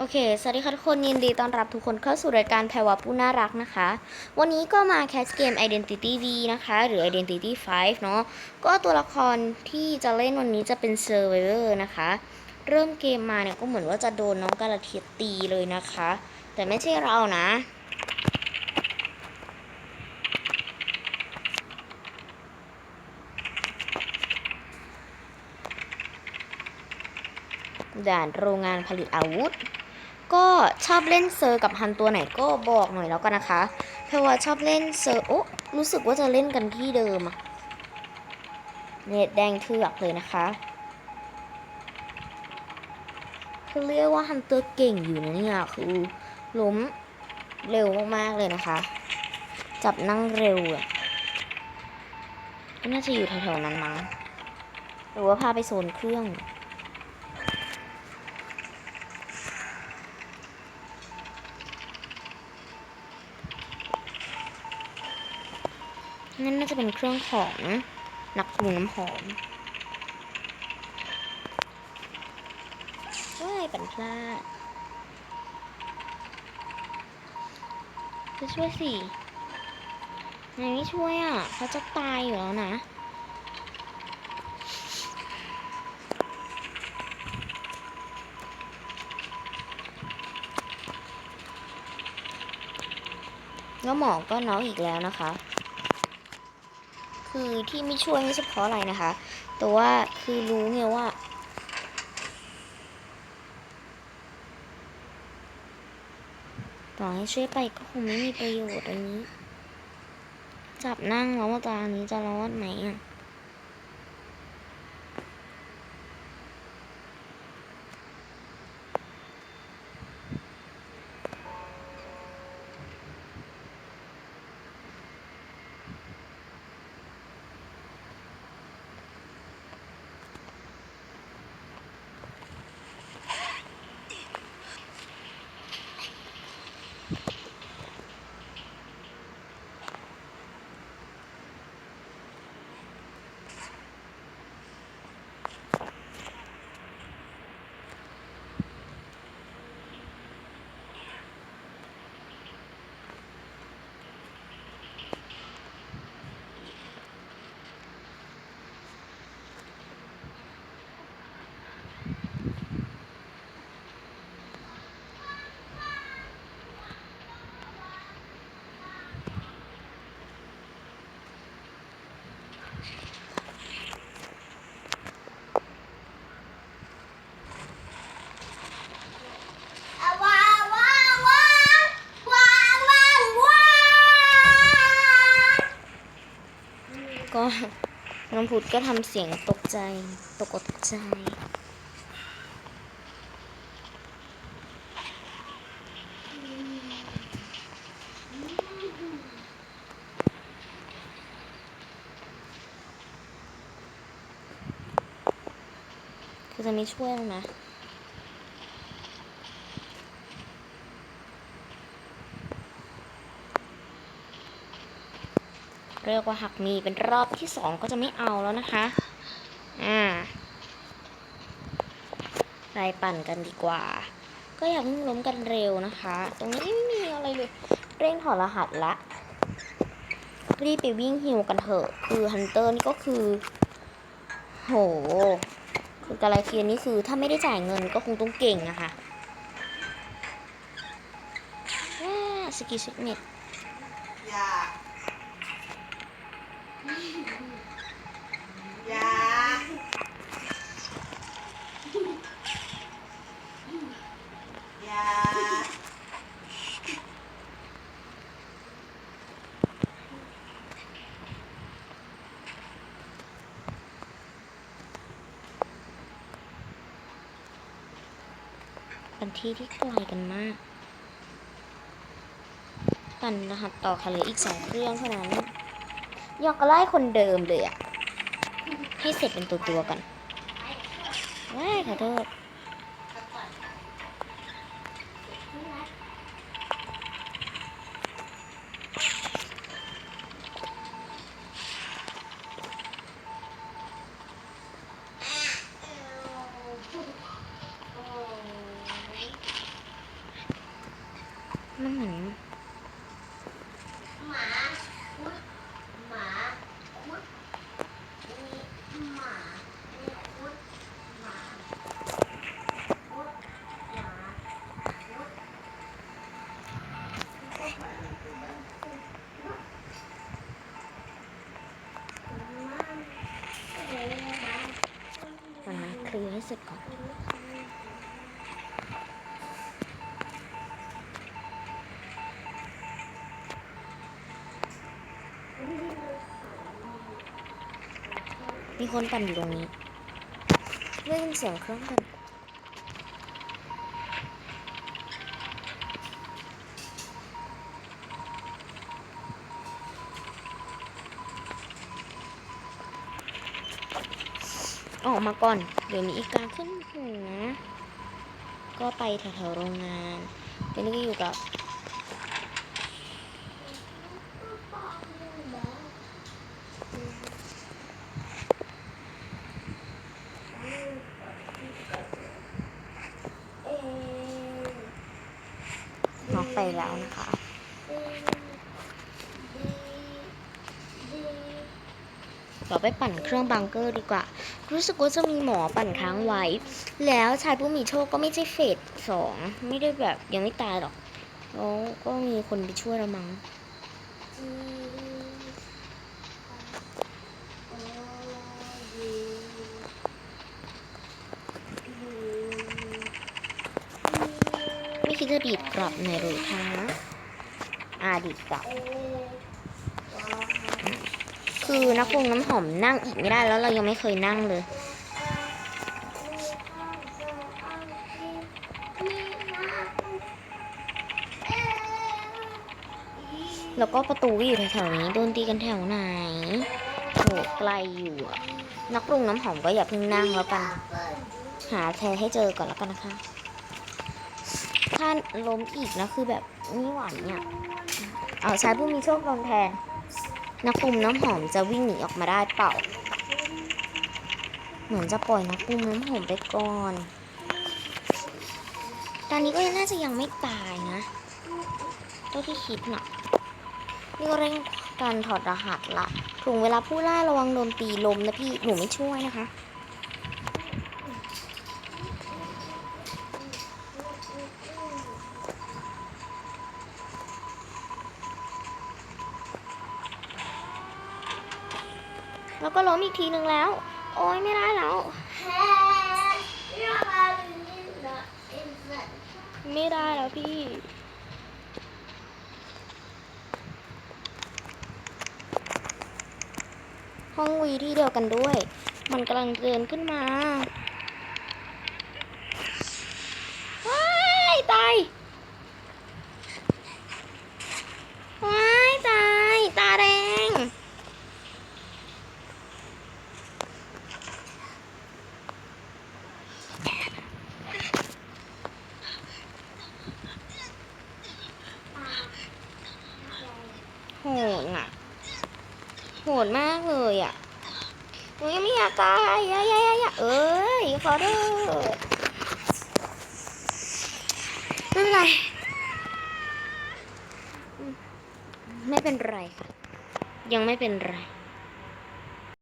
โอเค สวัสดีค่ะทุกคน ยินดีต้อนรับทุกคนเข้าสู่รายการแพรวผู้น่ารักนะคะ วันนี้ก็มาแคสเกม Identity V นะคะ หรือ Identity 5 เนาะ ก็ตัวละครที่จะเล่นวันนี้จะเป็น Survivor นะคะ เริ่มเกมมาเนี่ยก็เหมือนว่าจะโดนน้องกาลาเทียตีเลยนะคะ แต่ไม่ใช่เรานะ ด่านโรงงานผลิตอาวุธ ก็ชอบเล่นเซอร์กับฮันตัวไหนก็บอกหน่อยแล้วกันนะคะ เพราะว่าชอบเล่นเซอร์โอ้รู้สึกว่าจะเล่นกันที่เดิมอะเน็ตแดงเถือกเลยนะคะคือเรียกว่าฮันเตอร์เก่งอยู่นะเนี่ยคือล้มเร็วมากๆเลยนะคะ จับนั่งเร็วอะก็น่าจะอยู่แถวๆนั้นมั้งหรือว่าพาไปโซนเครื่อง นั่นน่าจะเป็นเครื่องของนักปรุงน้ำหอมเฮ้ยปันพลาดจะช่วยสินายไม่ช่วยอะเขาจะตายอยู่แล้วนะแล้วหมอก็น้องอีกแล้วนะคะ คือที่ไม่ช่วยไม่ใช่เพราะอะไรนะคะ แต่ว่าคือรู้ไงว่า ต่อให้ช่วยไปก็คงไม่มีประโยชน์อันนี้ จับนั่งแล้วว่าตอนนี้จะรอดไหมอะ ว้าวว้าวว้าวว้าวว้าวว้าว ก็น้องพุดก็ทำเสียงตกใจ ตกอกตกใจ คือจะไม่ช่วยแล้วนะ เรียกว่าหักมีเป็นรอบที่สองก็จะไม่เอาแล้วนะคะ อ่าไรปั่นกันดีกว่า ก็อย่าเพิ่งล้มกันเร็วนะคะ ตรงนี้ไม่มีอะไรเลย เร่งถอดรหัสละรีบไปวิ่งฮิวกันเถอะ คือฮันเตอร์นี่ก็คือ โห คือกาลาเคียนนี่คือถ้าไม่ได้จ่ายเงินก็คงต้องเก่งอะค่ะว้สกิลช็คเน็ต เป็นที่ที่ไกลกันมากปั่นรหัสต่อค่ะเลยอีกสองเครื่องเท่านั้นยอกไล่คนเดิมเลยอะให้เสร็จเป็นตัวตัวๆกันว้าขอโทษ มันเหมือนหมาคุดหมาคุดมีหมามีคุดหมาคุดหมาคุดมันนะเคลียร์ให้เสร็จก่อน มีคนปั่นอยู่ตรงนี้ได้ยินเสียงเครื่องปั่นออกมาก่อน เดี๋ยวมีอีกการขึ้นหัวก็ไปแถวๆโรงงานตอนนี้ก็อยู่กับ น็อกไป แล้วนะคะ เราไปปั่นเครื่องบังเกอร์ดีกว่า รู้สึกว่าจะมีหมอปั่นค้างไว้ แล้วชายผู้มีโชคก็ไม่ใช่เฟสสอง ไม่ได้แบบยังไม่ตายหรอกแล้วก็มีคนไปช่วยเรามั้ง ไม่คิด จะดีดกลับในรือคะอาดีดกลับ คือนักวงน้ำหอมนั่งอีกไม่ได้แล้วเรายังไม่เคยนั่งเลยแล้วก็ประตูอยู่แถวๆนี้โดนตีกันแถวไหนโหไกลอยู่อะนักปรุงน้ำหอมก็อย่าเพิ่งนั่งแล้วกัน หาแทนให้เจอก่อนแล้วกันนะคะ ถ้าล้มอีกนะคือแบบไม่ไหวเนี่ยเอาใช้ผู้มีโชคโดนแทนนักปรุงน้ำหอมจะวิ่งหนีออกมาได้เปล่า เหมือนจะปล่อยนักปรุงน้ำหอมไปก่อน ตอนนี้ก็น่าจะยังไม่ตายนะเท่าที่คิดน่ะนี่ก็เร่งการถอดรหัสละ ถึงเวลาผู้ล่าระวังโดนตีลมนะพี่ หนูไม่ช่วยนะคะ แล้วก็ล้มอีกทีหนึ่งแล้ว โอ้ยไม่ได้แล้ว ไม่ได้แล้วพี่ ห้องวีที่เดียวกันด้วย มันกำลังเดินขึ้นมา ว้ายตาย ว้ายตาย ตาแดง โหดอะ โห ดมากเลยอะหนูยังไม่อยากตายยายายายาเอ้ยขอโทษไม่เป็นไร ไม่เป็นไรค่ะ ยังไม่เป็นไร